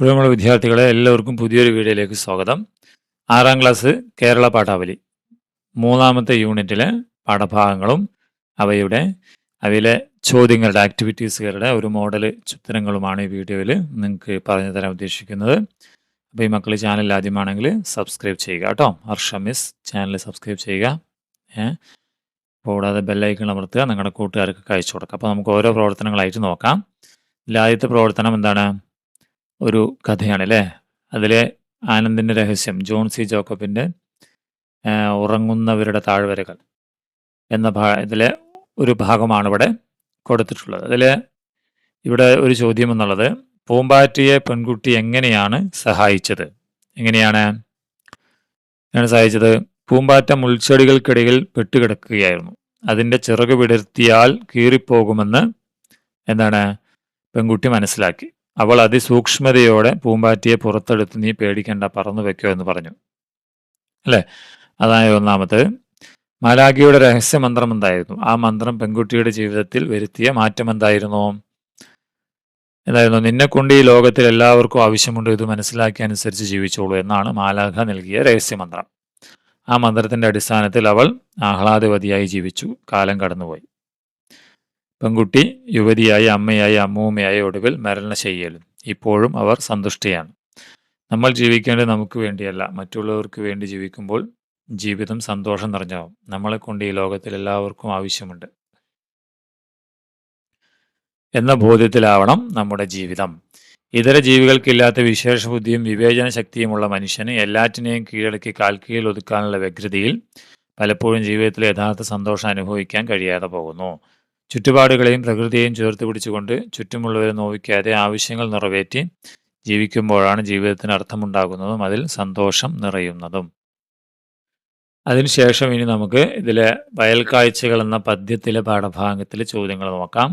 പ്രിയമുള്ള വിദ്യാർത്ഥികളെ എല്ലാവർക്കും പുതിയൊരു വീഡിയോയിലേക്ക് സ്വാഗതം. ആറാം ക്ലാസ് കേരള പാഠാവലി. മൂന്നാമത്തെ യൂണിറ്റിലെ പാഠഭാഗങ്ങളും അവയുടെ അവയിലെ ചോദ്യങ്ങളുടെ ആക്ടിവിറ്റീസുകളുടെ ഒരു മോഡൽ ചിത്രങ്ങളുമാണ് ഈ വീഡിയോയിൽ നിങ്ങൾക്ക് പറഞ്ഞു തരാൻ ഉദ്ദേശിക്കുന്നത്. അപ്പോൾ ഈ മക്കൾ ചാനൽ ആദ്യമാണെങ്കിൽ സബ്സ്ക്രൈബ് ചെയ്യുക കേട്ടോ. ഹർഷ മിസ് ചാനൽ സബ്സ്ക്രൈബ് ചെയ്യുക. കൂടാതെ ബെല്ലൈക്കൺ അമർത്തുക. നിങ്ങളുടെ കൂട്ടുകാർക്ക് അയച്ചു കൊടുക്കുക. അപ്പോൾ നമുക്ക് ഓരോ പ്രവർത്തനങ്ങളായിട്ട് നോക്കാം. ഇതിൽ ആദ്യത്തെ പ്രവർത്തനം എന്താണ്? ഒരു കഥയാണ് അല്ലേ അതിലെ ആനന്ദിന്റെ രഹസ്യം ജോൺ സി ജോക്കബിന്റെ ഉറങ്ങുന്നവരുടെ താഴ്വരകൾ എന്ന ഭാ ഇതിലെ ഒരു ഭാഗമാണ് ഇവിടെ കൊടുത്തിട്ടുള്ളത്. അതിൽ ഇവിടെ ഒരു ചോദ്യം എന്നുള്ളത് പൂമ്പാറ്റിയെ പെൺകുട്ടി എങ്ങനെയാണ് സഹായിച്ചത്? എങ്ങനെയാണ് എങ്ങനെയാണ് സഹായിച്ചത്? പൂമ്പാറ്റ മുൾച്ചെടികൾക്കിടയിൽ പെട്ടുകിടക്കുകയായിരുന്നു. അതിന്റെ ചിറക് വിടർത്തിയാൽ കീറിപ്പോകുമെന്ന് എന്താണ് പെൺകുട്ടി മനസ്സിലാക്കി. അവൾ അതിസൂക്ഷ്മതയോടെ പൂമ്പാറ്റിയെ പുറത്തെടുത്ത് നീ പേടിക്കണ്ട പറന്നു വെക്കോ എന്ന് പറഞ്ഞു. അല്ലേ? അതായ ഒന്നാമത് മാലാഖിയുടെ രഹസ്യമന്ത്രം എന്തായിരുന്നു? ആ മന്ത്രം പെൺകുട്ടിയുടെ ജീവിതത്തിൽ വരുത്തിയ മാറ്റം എന്തായിരുന്നു? എന്തായിരുന്നു? നിന്നെ കൊണ്ട് ഈ ലോകത്തിൽ എല്ലാവർക്കും ആവശ്യമുണ്ട് ഇത് മനസ്സിലാക്കി അനുസരിച്ച് ജീവിച്ചോളൂ എന്നാണ് മാലാഖ നൽകിയ രഹസ്യമന്ത്രം. ആ മന്ത്രത്തിന്റെ അടിസ്ഥാനത്തിൽ അവൾ ആഹ്ലാദവതിയായി ജീവിച്ചു. കാലം കടന്നുപോയി. പെൺകുട്ടി യുവതിയായ അമ്മയായ അമ്മൂമ്മയായ ഒടുവിൽ മരണശയ്യയിലും ഇപ്പോഴും അവർ സന്തുഷ്ടയാണ്. നമ്മൾ ജീവിക്കേണ്ടത് നമുക്ക് വേണ്ടിയല്ല. മറ്റുള്ളവർക്ക് വേണ്ടി ജീവിക്കുമ്പോൾ ജീവിതം സന്തോഷം നിറഞ്ഞാവും. നമ്മളെക്കൊണ്ട് ഈ ലോകത്തിൽ എല്ലാവർക്കും ആവശ്യമുണ്ട്. എന്ന ബോധ്യത്തിലാവണം നമ്മുടെ ജീവിതം. ഇതര ജീവികൾക്കില്ലാത്ത വിശേഷ ബുദ്ധിയും വിവേചന ശക്തിയുമുള്ള മനുഷ്യന് എല്ലാറ്റിനെയും കീഴടക്കി കാൽക്കീഴിൽ ഒതുക്കാനുള്ള വ്യഗ്രതയിൽ പലപ്പോഴും ജീവിതത്തിൽ യഥാർത്ഥ സന്തോഷം അനുഭവിക്കാൻ കഴിയാതെ പോകുന്നു. ചുറ്റുപാടുകളെയും പ്രകൃതിയെയും ചേർത്ത് പിടിച്ചുകൊണ്ട് ചുറ്റുമുള്ളവരെ നോവിക്കാതെ ആവശ്യങ്ങൾ നിറവേറ്റി ജീവിക്കുമ്പോഴാണ് ജീവിതത്തിന് അർത്ഥമുണ്ടാകുന്നതും അതിൽ സന്തോഷം നിറയുന്നതും. അതിനുശേഷം ഇനി നമുക്ക് ഇതിലെ വയൽക്കാഴ്ചകൾ എന്ന പദ്യത്തിലെ പാഠഭാഗത്തിലെ ചോദ്യങ്ങൾ നോക്കാം.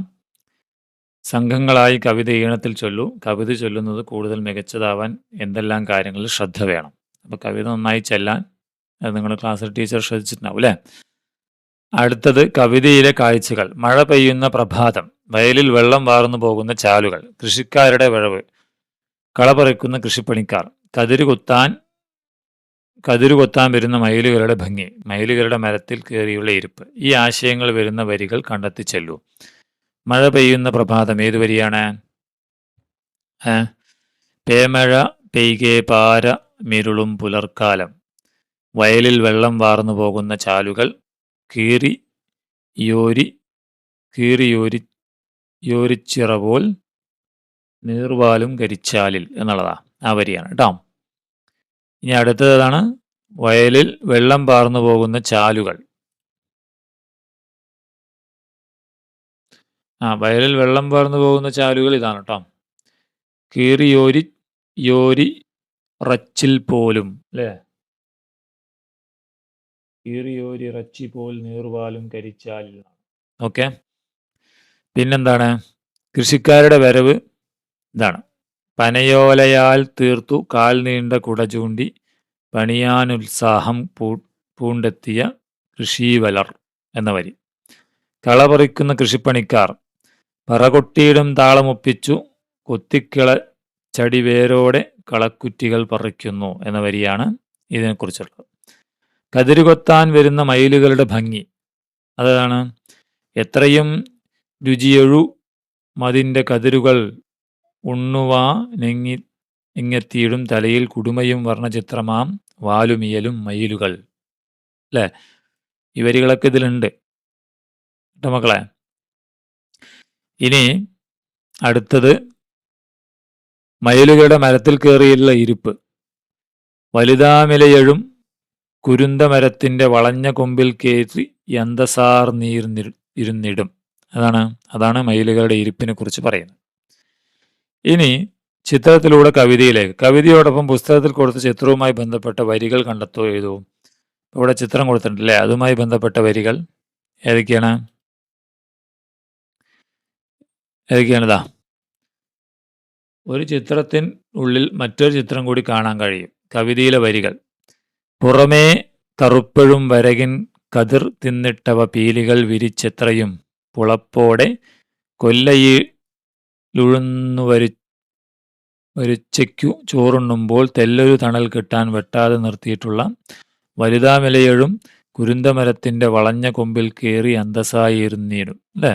സംഘങ്ങളായി കവിത ഈണത്തിൽ ചൊല്ലു. കവിത ചൊല്ലുന്നത് കൂടുതൽ മികച്ചതാവാൻ എന്തെല്ലാം കാര്യങ്ങളിൽ ശ്രദ്ധ വേണം? അപ്പോൾ കവിത നന്നായി ചെല്ലാൻ നിങ്ങളുടെ ക്ലാസ്സിൽ ടീച്ചർ ശ്രദ്ധിച്ചിട്ടുണ്ടാവും അല്ലേ? അടുത്തത് കവിതയിലെ കാഴ്ചകൾ. മഴ പെയ്യുന്ന പ്രഭാതം. വയലിൽ വെള്ളം വാർന്നു പോകുന്ന ചാലുകൾ. കൃഷിക്കാരുടെ വിഴവ്. കളപറിക്കുന്ന കൃഷിപ്പണിക്കാർ. കതിരുകൊത്താൻ കതിരുകൊത്താൻ വരുന്ന മയിലുകളുടെ ഭംഗി. മയിലുകളുടെ മരത്തിൽ കയറിയുള്ള ഇരിപ്പ്. ഈ ആശയങ്ങൾ വരുന്ന വരികൾ കണ്ടെത്തി ചെല്ലൂ. മഴ പെയ്യുന്ന പ്രഭാതം. ഏതു വരിയാണ്? പേമഴ പെയ്കെ പാര മിരുളും പുലർക്കാലം. വയലിൽ വെള്ളം വാർന്നു പോകുന്ന ചാലുകൾ. കീറി യോരി കീറി യോരി യോരിച്ചിറ പോൽ നീർവാലും കരിച്ചാലിൽ എന്നുള്ളതാ. ആ വരിയാണ് കേട്ടോ. ഇനി അടുത്തതാണ് വയലിൽ വെള്ളം പാർന്നു പോകുന്ന ചാലുകൾ. ആ വയലിൽ വെള്ളം പാർന്നു പോകുന്ന ചാലുകൾ ഇതാണ് കേട്ടോ. കീറിയോരി യോരി റച്ചിൽ പോലും അല്ലേ? കീറി യോരി പോൽ നീർവാലും കരിച്ചാലിൽ ഓക്കെ. പിന്നെന്താണ്? കൃഷിക്കാരുടെ വരവ് ഇതാണ്. പനയോലയാൽ തീർത്തു കാൽ നീണ്ട കുട ചൂണ്ടി പണിയാനുത്സാഹം പൂ പൂണ്ടെത്തിയ കൃഷീവലർ എന്ന വരി. കളപറിക്കുന്ന കൃഷിപ്പണിക്കാർ പറകൊട്ടിയിടും താളമൊപ്പിച്ചു കൊത്തിക്കിള ചടിവേരോടെ കളക്കുറ്റികൾ പറിക്കുന്നു എന്ന വരിയാണ് ഇതിനെക്കുറിച്ചുള്ളത്. കതിരുകൊത്താൻ വരുന്ന മയിലുകളുടെ ഭംഗി. അതാണ് എത്രയും രുചിയൊഴു മതിന്റെ കതിരുകൾ ഉണ്ണുവാ നെങ്ങി ഇങ്ങെത്തിയിടും തലയിൽ കുടുമയും വർണചിത്രമാം വാലുമിയലും മയിലുകൾ. അല്ലേ? ഈ വരികളൊക്കെ ഇതിലുണ്ട്. കേട്ടോ മക്കളെ. ഇനി അടുത്തത് മയിലുകളുടെ മരത്തിൽ കയറിയുള്ള ഇരിപ്പ്. വലുതാമിലയഴും കുരുന്ത മരത്തിന്റെ വളഞ്ഞ കൊമ്പിൽ കയറി യന്തസാർ നീർ ഇരുന്നിടും. അതാണ് അതാണ് മയിലുകളുടെ ഇരിപ്പിനെ കുറിച്ച് പറയുന്നത്. ഇനി ചിത്രത്തിലൂടെ കവിതയിലേക്ക്. കവിതയോടൊപ്പം പുസ്തകത്തിൽ കൊടുത്ത ചിത്രവുമായി ബന്ധപ്പെട്ട വരികൾ കണ്ടെത്തോ എഴുതൂ. ഇവിടെ ചിത്രം കൊടുത്തിട്ടില്ലേ അതുമായി ബന്ധപ്പെട്ട വരികൾ ഏതൊക്കെയാണ്? ഏതൊക്കെയാണിതാ ഒരു ചിത്രത്തിൻ ഉള്ളിൽ മറ്റൊരു ചിത്രം കൂടി കാണാൻ കഴിയും. കവിതയിലെ വരികൾ. പുറമേ തറുപ്പഴും വരകിൻ കതിർ തിന്നിട്ടവ പീലികൾ വിരിച്ചെത്രയും പുളപ്പോടെ കൊല്ലയിലുഴുന്നുവരി വരിച്ചയ്ക്കു ചോറുണ്ണുമ്പോൾ തെല്ലൊരു തണൽ കിട്ടാൻ വെട്ടാതെ നിർത്തിയിട്ടുള്ള വലുതാമിലയഴും കുരുന്തമരത്തിന്റെ വളഞ്ഞ കൊമ്പിൽ കയറി അന്തസ്സായി ഇരുന്നീടും അല്ലേ?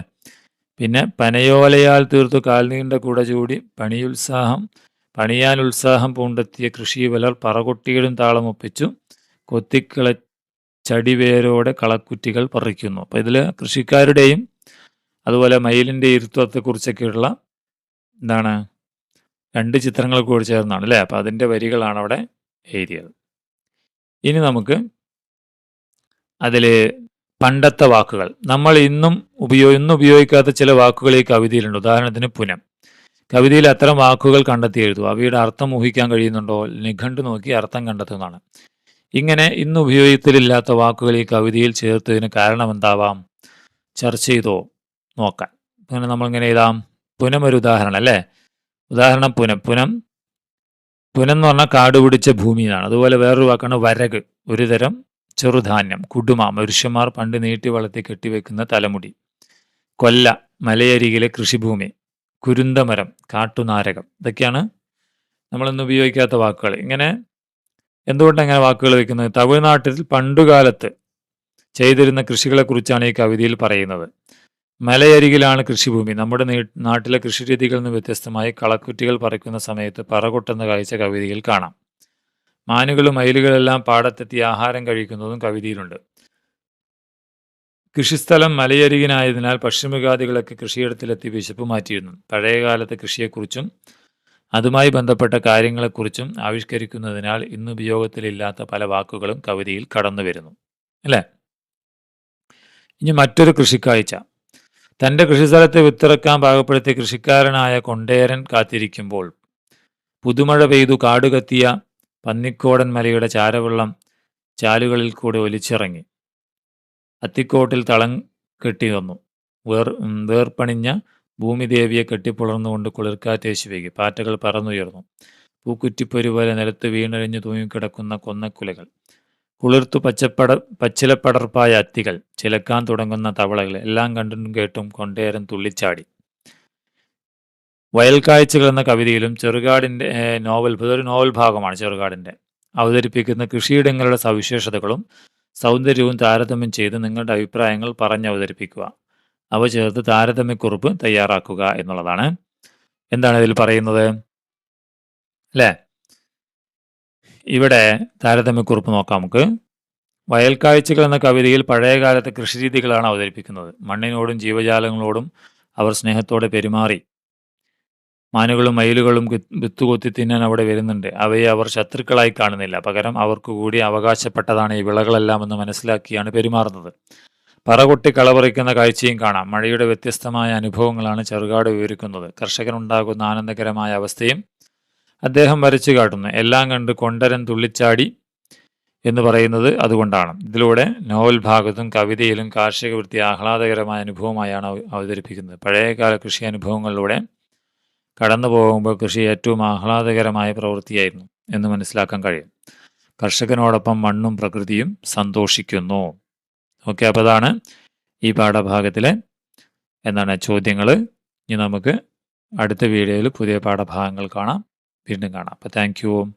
പിന്നെ പനയോലയാൽ തീർത്തു കാൽനീണ്ട കുട ചൂടി പണിയുത്സാഹം പണിയാൻ ഉത്സാഹം പൂണ്ടെത്തിയ കൃഷിവലർ പറകുട്ടികളും താളമൊപ്പിച്ചു കൊത്തിക്കിള ചടിവേരോടെ കളക്കുറ്റികൾ പറിക്കുന്നു. അപ്പോൾ ഇതിൽ കൃഷിക്കാരുടെയും അതുപോലെ മയിലിന്റെ ഇരുത്വത്തെക്കുറിച്ചൊക്കെയുള്ള എന്താണ് രണ്ട് ചിത്രങ്ങൾ കൂടി ചേർന്നാണ് അല്ലേ? അപ്പോൾ അതിന്റെ വരികളാണ് അവിടെ എഴുതിയത്. ഇനി നമുക്ക് അതിൽ പണ്ടത്തെ വാക്കുകൾ. നമ്മൾ ഇന്നും ഉപയോഗ ഇന്ന് ഉപയോഗിക്കാത്ത ചില വാക്കുകൾ ഈ കവിതയിലുണ്ട്. ഉദാഹരണത്തിന് പുനം. കവിതയിൽ അത്തരം വാക്കുകൾ കണ്ടെത്തി എഴുതുക? അവയുടെ അർത്ഥം ഊഹിക്കാൻ കഴിയുന്നുണ്ടോ? നിഘണ്ടു നോക്കി അർത്ഥം കണ്ടെത്തുന്നതാണ്. ഇങ്ങനെ ഇന്ന് ഉപയോഗത്തിലില്ലാത്ത വാക്കുകൾ ഈ കവിതയിൽ ചേർത്തതിന് കാരണം എന്താവാം ചർച്ച ചെയ്തോ? നോക്കാൻ അങ്ങനെ നമ്മളിങ്ങനെ എഴുതാം. പുനം ഒരു ഉദാഹരണം അല്ലേ? ഉദാഹരണം പുനം. പുനം. പുനം എന്ന് പറഞ്ഞാൽ കാട് പിടിച്ച ഭൂമിയാണ് അതുപോലെ വേറൊരു വാക്കാണ് വരക്. ഒരു തരം ചെറുധാന്യം കുടുമ മനുഷ്യന്മാർ പണ്ട് നീട്ടി വളർത്തി കെട്ടിവെക്കുന്ന തലമുടി. കൊല്ല മലയരികിലെ കൃഷിഭൂമി. കുരുന്തമരം കാട്ടുനാരകം. ഇതൊക്കെയാണ് നമ്മളിന്ന് ഉപയോഗിക്കാത്ത വാക്കുകൾ. ഇങ്ങനെ എന്തുകൊണ്ടാണ് അങ്ങനെ വാക്കുകൾ വെക്കുന്നത്? തമിഴ്നാട്ടിൽ പണ്ടുകാലത്ത് ചെയ്തിരുന്ന കൃഷികളെക്കുറിച്ചാണ് ഈ കവിതയിൽ പറയുന്നത്. മലയരികിലാണ് കൃഷിഭൂമി. നമ്മുടെ നാട്ടിലെ കൃഷിരീതികളിൽ നിന്ന് വ്യത്യസ്തമായി കളക്കുറ്റികൾ പറിക്കുന്ന സമയത്ത് പറകൊട്ടെന്ന് കാഴ്ച കവിതയിൽ കാണാം. മാനുകളും മയിലുകളെല്ലാം പാടത്തെത്തി ആഹാരം കഴിക്കുന്നതും കവിതയിലുണ്ട്. കൃഷിസ്ഥലം മലയരികിനായതിനാൽ പക്ഷിമൃഗാദികളൊക്കെ കൃഷിയിടത്തിലെത്തി വിശപ്പ് മാറ്റിയിരുന്നു. പഴയകാലത്തെ കൃഷിയെക്കുറിച്ചും അതുമായി ബന്ധപ്പെട്ട കാര്യങ്ങളെക്കുറിച്ചും ആവിഷ്കരിക്കുന്നതിനാൽ ഇന്ന് ഉപയോഗത്തിലില്ലാത്ത പല വാക്കുകളും കവിതയിൽ കടന്നു വരുന്നു അല്ലേ? ഇനി മറ്റൊരു കൃഷിക്കാഴ്ച. തന്റെ കൃഷിസ്ഥലത്തെ വിത്തിറക്കാൻ പാകപ്പെടുത്തിയ കൃഷിക്കാരനായ കൊണ്ടേരൻ കാത്തിരിക്കുമ്പോൾ പുതുമഴ പെയ്തു കാടുകത്തിയ പന്നിക്കോടൻ മലയുടെ ചാരവെള്ളം ചാലുകളിൽ കൂടെ ഒലിച്ചിറങ്ങി. അത്തിക്കോട്ടിൽ തളം കെട്ടി വന്നു. വേർ വേർപ്പണിഞ്ഞ ഭൂമിദേവിയെ കെട്ടിപ്പുളർന്നുകൊണ്ട് കുളിർക്കാറ്റ് യേശുവേകി പാറ്റകൾ പറന്നുയർന്നു. പൂക്കുറ്റിപ്പൊരു പോലെ നിലത്ത് വീണഴിഞ്ഞു തൂങ്ങിക്കിടക്കുന്ന കൊന്നക്കുലകൾ. കുളിർത്തു പച്ചപ്പട പച്ചിലപ്പടർപ്പായ അത്തികൾ. ചിലക്കാൻ തുടങ്ങുന്ന തവളകൾ. എല്ലാം കണ്ടും കേട്ടും കൊണ്ടേരൻ തുള്ളിച്ചാടി. വയൽക്കാഴ്ചകൾ എന്ന കവിതയിലും ചെറുകാടിന്റെ നോവൽ ഇതൊരു നോവൽ ഭാഗമാണ് ചെറുകാടിന്റെ. അവതരിപ്പിക്കുന്ന കൃഷിയിടങ്ങളുടെ സവിശേഷതകളും സൗന്ദര്യവും താരതമ്യം ചെയ്ത് നിങ്ങളുടെ അഭിപ്രായങ്ങൾ പറഞ്ഞ് അവതരിപ്പിക്കുക. അവ ചേർത്ത് താരതമ്യക്കുറിപ്പ് തയ്യാറാക്കുക എന്നുള്ളതാണ്. എന്താണ് ഇതിൽ പറയുന്നത്? അല്ലേ? ഇവിടെ താരതമ്യക്കുറിപ്പ് നോക്കാം നമുക്ക്. വയൽക്കാഴ്ചകൾ എന്ന കവിതയിൽ പഴയകാലത്തെ കൃഷിരീതികളാണ് അവതരിപ്പിക്കുന്നത്. മണ്ണിനോടും ജീവജാലങ്ങളോടും അവർ സ്നേഹത്തോടെ പെരുമാറി. മാനുകളും മയിലുകളും വിത്തുകൊത്തി തിന്നാൻ അവിടെ വരുന്നുണ്ട്. അവയെ അവർ ശത്രുക്കളായി കാണുന്നില്ല. പകരം അവർക്ക് കൂടി അവകാശപ്പെട്ടതാണ് ഈ വിളകളെല്ലാം എന്ന് മനസ്സിലാക്കിയാണ് പെരുമാറുന്നത്. പറകൊട്ടി കളപറിക്കുന്ന കാഴ്ചയും കാണാം. മഴയുടെ വ്യത്യസ്തമായ അനുഭവങ്ങളാണ് ചെറുകാട് വിവരിക്കുന്നത്. കർഷകനുണ്ടാകുന്ന ആനന്ദകരമായ അവസ്ഥയും അദ്ദേഹം വരച്ചു കാട്ടുന്നു. എല്ലാം കണ്ട് കൊണ്ടരൻ തുള്ളിച്ചാടി എന്ന് പറയുന്നത് അതുകൊണ്ടാണ്. ഇതിലൂടെ നോവൽ ഭാഗത്തും കവിതയിലും കാർഷിക വൃത്തി ആഹ്ലാദകരമായ അനുഭവമായാണ് അവതരിപ്പിക്കുന്നത്. പഴയകാല കൃഷി അനുഭവങ്ങളിലൂടെ കടന്നു പോകുമ്പോൾ കൃഷി ഏറ്റവും ആഹ്ലാദകരമായ പ്രവൃത്തിയായിരുന്നു എന്ന് മനസ്സിലാക്കാൻ കഴിയും. കർഷകനോടൊപ്പം മണ്ണും പ്രകൃതിയും സന്തോഷിക്കുന്നു. ഓക്കെ അപ്പോൾ അതാണ് ഈ പാഠഭാഗത്തിലെ എന്താണ് ചോദ്യങ്ങൾ. ഇനി നമുക്ക് അടുത്ത വീഡിയോയിൽ പുതിയ പാഠഭാഗങ്ങൾ കാണാം. വീണ്ടും കാണാം. അപ്പോൾ താങ്ക് യു.